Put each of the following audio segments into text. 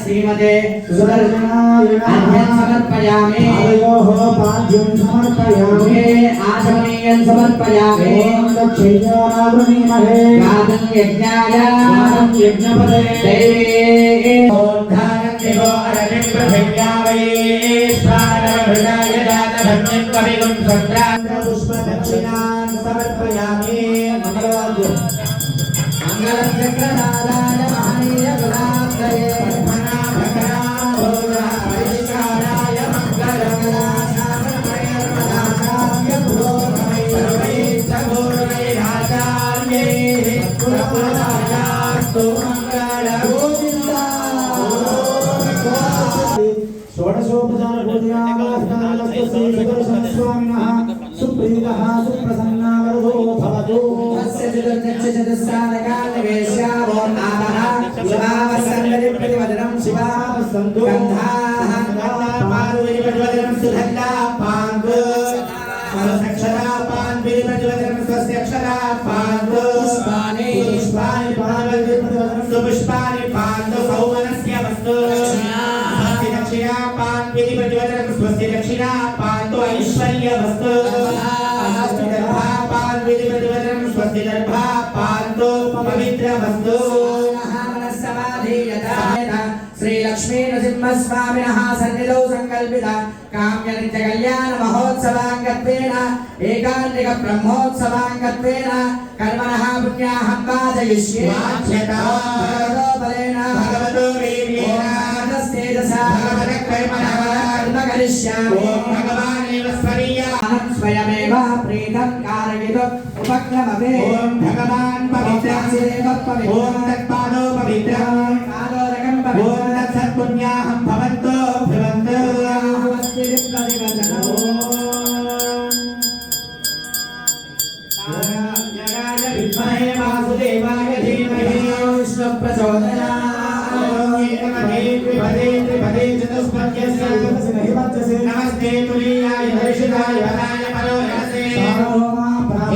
శ్రీమతే సమర్పయామి పాద్యం సమర్పయామి ఆచమనీయం సమర్పయామి ఓం దక్షిణాగ్రమీమహే గాతం యజ్ఞాయ యజ్ఞపదే దైవే ఓద్ధానం దివో అరవిం ప్రభిజ్ఞావై స్వానవృదాయ సుప్రీతः సుప్రసన్నావరదో భవతు తస్య చతుర్దశ చతుస్సానకాలవేశ్యావో నామః శివావసంగతి ప్రతివదనం శివా సంతు గంధాః పార్వతిపతివదనం ఐశ్వర్య వస్తు స్వస్తి దర్భా పాన్విపతివదనం స్వస్తి దర్భా పాంతు పవిత్ర వస్తు శ్రీలక్ష్మీ నృసింహస్వామినः సన్నిధౌ సంకల్పిత కామ్య నిత్య కళ్యాణ మహోత్సవాంగత్వేన ఏకాంతిక బ్రహ్మోత్సవాంగత్వేన కర్మణः పుణ్యాహం వాచయిష్యే వాచ్యతా. భగవతో బలేన భగవతో వీర్యేణ తేజసా భగవతః కర్మణः కర్మ కరిష్యామి ఓం భగవానేవ స్మరీయా అహం స్వయమేవ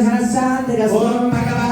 సుమనసః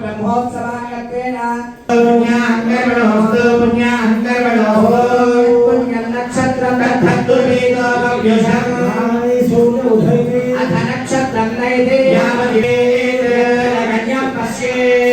బ్రహ్మోత్సవాంగత్వేన పుణ్యాహంకర్మణోస్తు పుణ్యాహంకర్మణోః పుణ్యం నక్షత్రం తద్ధత్తు ఉదయమే అథ నక్షత్రం నైతే కన్యాం పశ్యేత్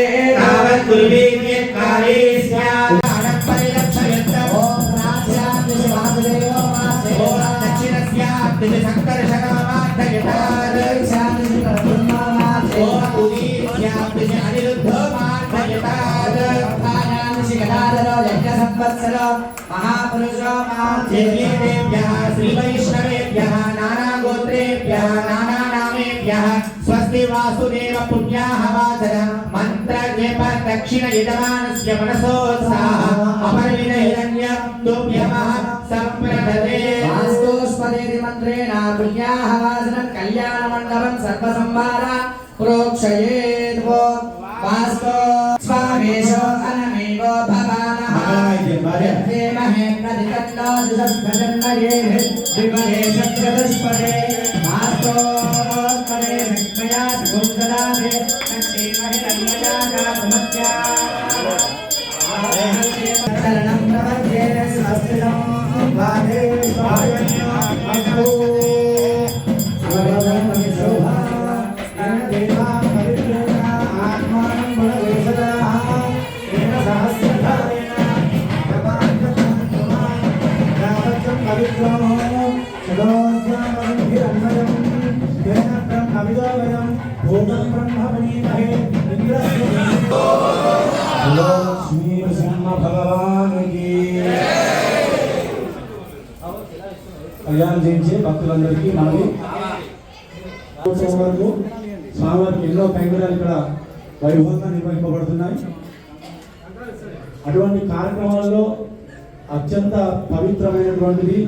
మహాపురుషో యజ్ఞేభ్యः శ్రీవైష్ణవేభ్యः నానాగోత్రేభ్యः నానానామేభ్యः స్వస్తి వాసుదేవ పుణ్యాహ వాచన మంత్ర జప దక్షిణ యజమానస్య మనసోత్సాహ అపరిమిత హిరణ్యం తుభ్యమః సంప్రదతే వాస్తోస్పదేతి మంత్రేణ పుణ్యాహవాసనం కళ్యాణ మండపం సర్వసంవార ప్రోక్షయేత్ ఓ नदितन्नादिसद्भजन्नये विमले सत्रदस्पदे मास्तोस्पदे सङ्कया सगुन्ददादे तक्षेमहि तन्मया कामत्या కళ్యాణం చేయించే భక్తులందరికీ మనవి వరకు స్వామివారికి ఎన్నో కైంకర్యాలు ఇక్కడ వైభవంగా నిర్వహింపబడుతున్నాయి. అటువంటి కార్యక్రమాల్లో అత్యంత పవిత్రమైనటువంటిది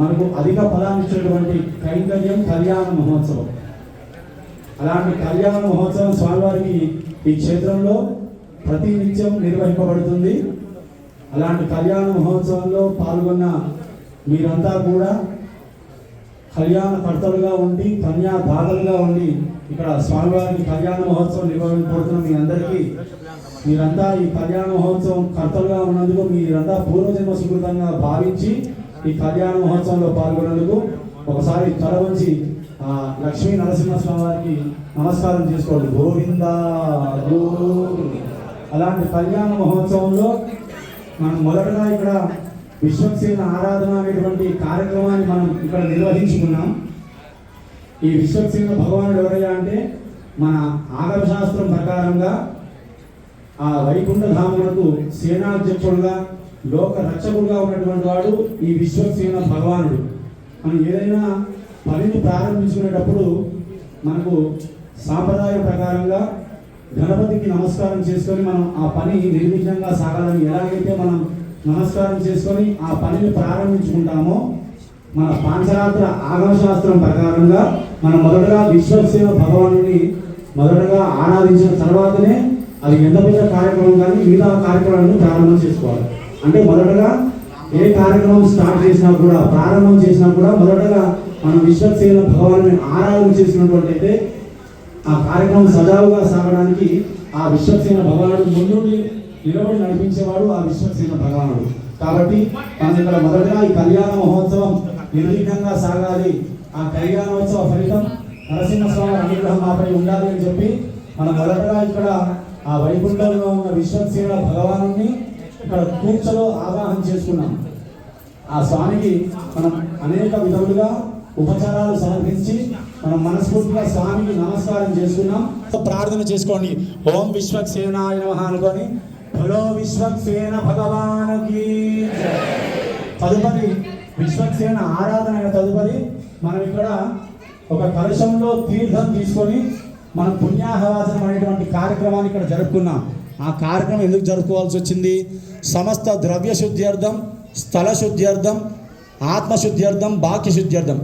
మనకు అధిక ఫలాన్ని ఇచ్చినటువంటి కైంకర్యం కళ్యాణ మహోత్సవం. అలాంటి కళ్యాణ మహోత్సవం స్వామివారికి ఈ క్షేత్రంలో ప్రతి నిత్యం నిర్వహింపబడుతుంది. అలాంటి కళ్యాణ మహోత్సవంలో పాల్గొన్న మీరంతా కూడా కళ్యాణ కర్తలుగా ఉండి కన్యా దాతలుగా ఉండి ఇక్కడ స్వామివారికి కళ్యాణ మహోత్సవం నిర్వహించబడుతున్న మీ అందరికీ మీరంతా ఈ కళ్యాణ మహోత్సవం కర్తలుగా ఉన్నందుకు మీరంతా పూర్వజన్మ సుకృతంగా భావించి ఈ కళ్యాణ మహోత్సవంలో పాల్గొన్నందుకు ఒకసారి తల వంచి లక్ష్మీ నరసింహస్వామి వారికి నమస్కారం చేసుకోండి గోవింద. అలాంటి కళ్యాణ మహోత్సవంలో మనం మొదటగా ఇక్కడ విశ్వక్సేన ఆరాధన అనేటువంటి కార్యక్రమాన్ని మనం ఇక్కడ నిర్వహించుకున్నాం. ఈ విశ్వక్సేన భగవానుడు ఎవరయ్యా అంటే మన ఆగమశాస్త్రం ప్రకారంగా ఆ వైకుంఠ ధాములకు సేనాధ్యక్షుడుగా లోక రక్షకుడుగా ఉన్నటువంటి వాడు ఈ విశ్వక్సేన భగవానుడు. మనం ఏదైనా పనిని ప్రారంభించుకునేటప్పుడు మనకు సాంప్రదాయ ప్రకారంగా గణపతికి నమస్కారం చేసుకొని మనం ఆ పని నిర్విఘ్నంగా సాగాలని ఎలాగైతే మనం నమస్కారం చేసుకొని ఆ పనిని ప్రారంభించుకుంటామో. మన పాంచరాత్ర ఆగమశాస్త్రం ప్రకారంగా మనం మొదటగా విశ్వసేన భగవానుని మొదటగా ఆరాధించిన తర్వాతనే అది ఎంత పెద్ద కార్యక్రమం కానీ మిగతా కార్యక్రమాలను ప్రారంభం చేసుకోవాలి. అంటే మొదటగా ఏ కార్యక్రమం స్టార్ట్ చేసినా కూడా ప్రారంభం చేసినా కూడా మొదటగా మనం విశ్వసేన భగవాన్ని ఆరాధన చేసినటువంటి అయితే ఆ కార్యక్రమం సజావుగా సాగడానికి ఆ విశ్వసేన భగవానుడు ముందుండి నిలబడి నడిపించేవాడు ఆ విశ్వసేన భగవానుడు కాబట్టి మనం ఇక్కడ మొదటగా ఈ కళ్యాణ మహోత్సవం నిర్విఘ్నంగా సాగాలి. ఆ కళ్యాణోత్సవ ఫలితం నరసింహస్వామి అనుగ్రహం మాపై ఉండాలి అని చెప్పి మనం మొదటగా ఇక్కడ ఆ వైకుంఠంలో ఉన్న విశ్వసేన భగవాను ఇక్కడ కూర్చలో ఆవాహన చేసుకున్నాం. ఆ స్వామికి మనం అనేక విధములుగా ఉపచారాలు సమర్పించి మనం మనస్ఫూర్తిగా స్వామికి నమస్కారం చేసుకున్నాం. ప్రార్థన చేసుకోండి. ఓం విశ్వక్సేనాయ నమః అనుకొని హలో విశ్వక్సేన భగవానుకి. తదుపరి విశ్వక్సేన ఆరాధన తదుపరి మనం ఇక్కడ ఒక కలశంలో తీర్థం తీసుకొని మనం పుణ్యాహవాసనం అనేటువంటి కార్యక్రమాన్ని ఇక్కడ జరుపుకున్నాం. ఆ కార్యక్రమం ఎందుకు జరుపుకోవాల్సి వచ్చింది? సమస్త ద్రవ్య శుద్ధ్యర్థం స్థల శుద్ధ్యర్థం ఆత్మశుద్ధ్యర్థం బాక్య శుద్ధ్యర్థం.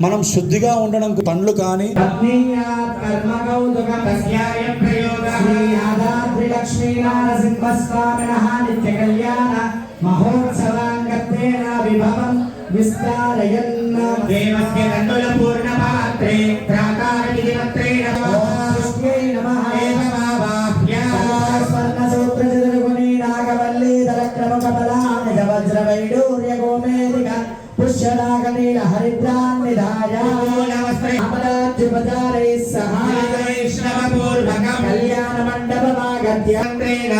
మనం శుద్ధిగా ఉండడం పండ్లు కానీ పత్నీయాత్ కర్మకౌతుక తస్యాయ ప్రయోగః శ్రీయాదాద్రి లక్ష్మీ నారసింహస్వామినః ధ్యానేన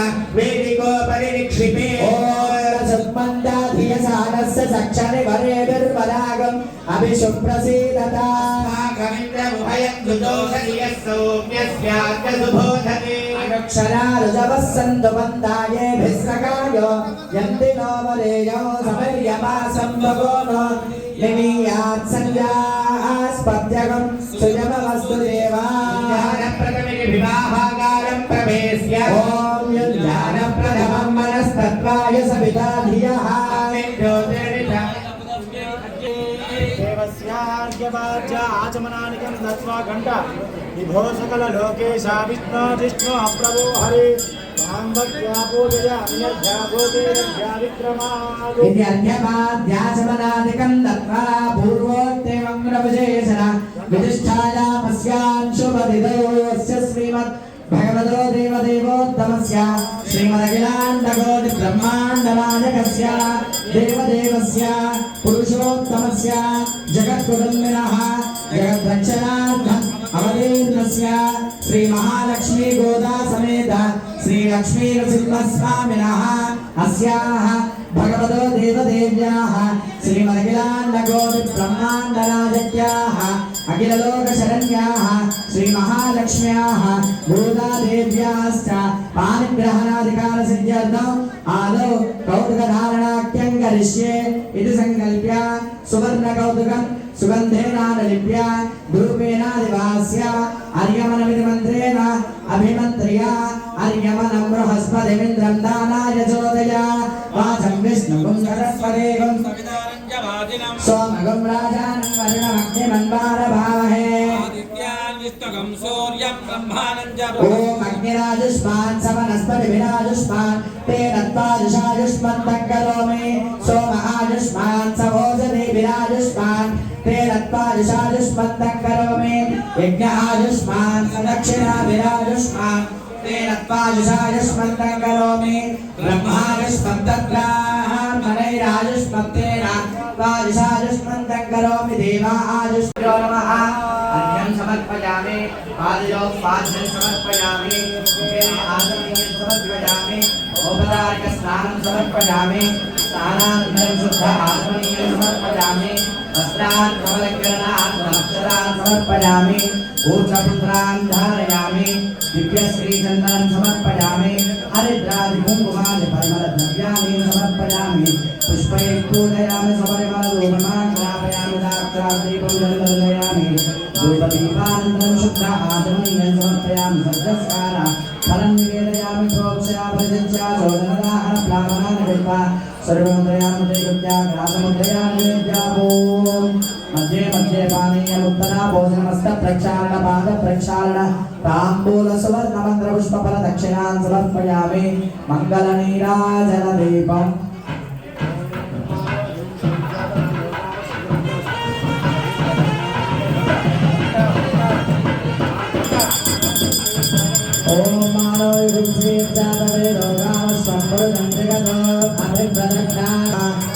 సుజమ వస్తు సంబంధాధియసానస్య దేవా ప్రథమికి వివాహాగ ज्ञानप्रथमिति विवाहाकारम् प्रवेश्य ॐ यज्ञानप्रथमं मनस्तत्त्वाय सविता धियः देवस्यार्घ्यवाच्य आचमनानिकं दत्त्वा घण्ट विभो सकललोकेशा विष्णु जिष्णु अप्रभो हरे मां भक्त्या पूजयामि यज्ञा भूतिरज्ञा विक्रमात् భగవతో దేవదేవోత్తమస్య శ్రీమదఖిలాండకోటి బ్రహ్మాండనాయకస్య దేవదేవస్య పురుషోత్తమస్య జగత్కుటమిన జగద్రక్షణార్థ అమరేంద్రస్య శ్రీ మహాలక్ష్మీ గోదా సమేత శ్రీ లక్ష్మీ నృసింహస్వామిన అస్యాహ భగవతో దేవదేవ్యాః శ్రీమదఖిలాండగోపి బ్రహ్మాండరాజత్యాహ అఖిలలోకశరణ్యాహ శ్రీమహాలక్ష్మ్యాహ భూతాదేవ్యాశ్చ పాణిగ్రహణాధికార సిద్ధ్యర్థం ఆదౌ కౌతుకధారణాఖ్యం కరిష్యే ఇది సంకల్ప్య సువర్ణ కౌతుకం సుగంధేనానలిప్య ధూపేనాదివాస్య అర్యమనమితి మంత్రేణ అభిమంత్ర్య అర్యమనం బృహస్పతిమింద్రం దానాయ చోదయ వాచం విష్ణుం సరస్వదేవం సవిత सोमगुं राजानं वरुणमग्निमन्वारभावहे आदित्यान्विष्टकं सूर्यं ब्रह्माणं च ॐ अग्निराजुष्मान् समनस्पतिभिराजुष्मान् तेन त्वाजुषाजुष्मन्तः करोमि सोम आजुष्मान् सवोजदेभिराजुष्मान् तेन त्वाजुषाजुष्मन्तः करोमि यज्ञ आजुष्मान् सदक्षिणाभिराजुष्मान् तेन त्वाजुषाजुष्मन्तः करोमि ब्रह्माजुष्मन्तग्रामणैराजुष्मत्तेन त्वाजुषाजुष्मन्तः करोमि देवा आजुष्यो नमः। अर्घ्यं समर्पयामि पादयोः पाद्यं समर्पयामि आसनीयं समर्पयामि औपचारिकस्नानं समर्पयामि, स्नानानन्तरं शुद्ध आसनीयं समर्पयामि, वस्त्रान् कमलकिरणान् अक्षरान् समर्पयामि, ऊर्ध्वपुत्रान् धारयामि दिव्यश्रीचन्दनं समर्पयामि, हरिद्रादिकुङ्कुमादि परिमलद्रव्याणि समर्पयामि। पुष्पैः पूजयामि सपरिमलरूपमान् स्थापयामि दाक्षादीपं दर्शयामि धूपदीपानन्तरं शुद्ध आचमनीयं समर्पयामि सद्रस्कार फलं निवेदयामि प्रोक्षया प्रसिद्ध्या शोधनदाहन प्लावनानि कृत्वा सर्वमुद्रयामि देवत्या ग्रासमुद्रयामि विद्याभूम् मध्ये मध्ये पानीयमुत्तरा भोजनमस्त प्रक्षालन पाद प्रक्षालन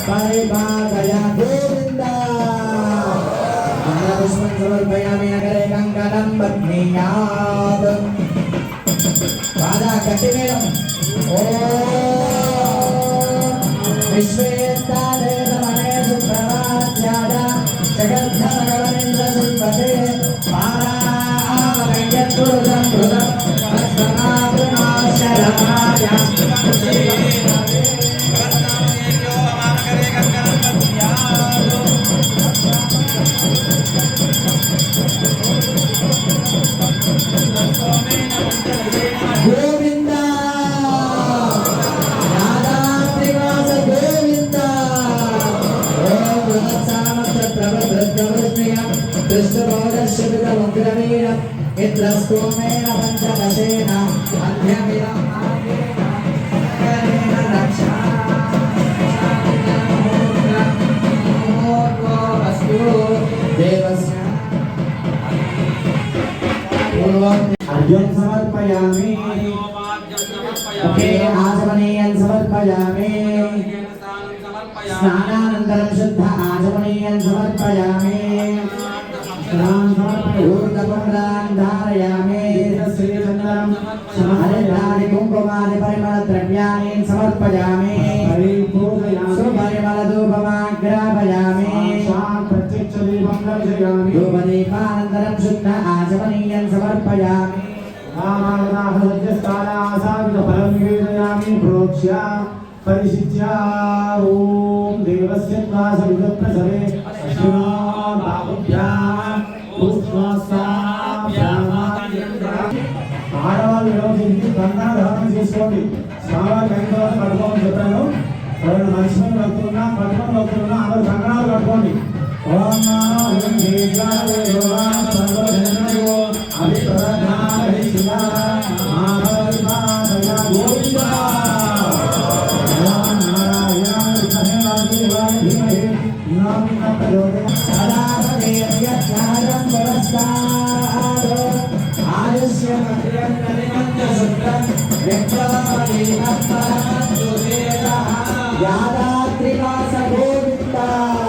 परिभागया गोविन्दा पुष्पञ्चमर्पयामि अग्रे कङ्कणं बध्नीयात् पादाकटिमेलम् ॐ विश्वेत्तादे Grazie. పూర్వం సమర్పయామి ఆచమనీయం సమర్పయామి స్నానానంతరం శుద్ధ ఆచమనీయం సమర్పయామి ధారయామి శ్రీచంద్రం కుంకుమాది పరిమళ ద్రవ్యాన్ని సమర్పయామి సుపరిమళ ధూపమాగ్రాపయామి ప్రత్యక్ష దీపం దర్శయామి నివేదయామి ప్రోక్ష్య పరిశిత్య ఓం దేవస్య ఆడవాళ్ళు ఈరోజు ఇంటి కంకణ చేసుకోండి స్వామివారి కైకవాసం కట్టుకోమని చెప్పాను ఎవరైనా మనుషులు కట్టుకున్నా పట్టుకొని కట్టుకున్నా అందరు కంకణాలు కట్టుకోండి ఓం నమో వెంకటేశాయ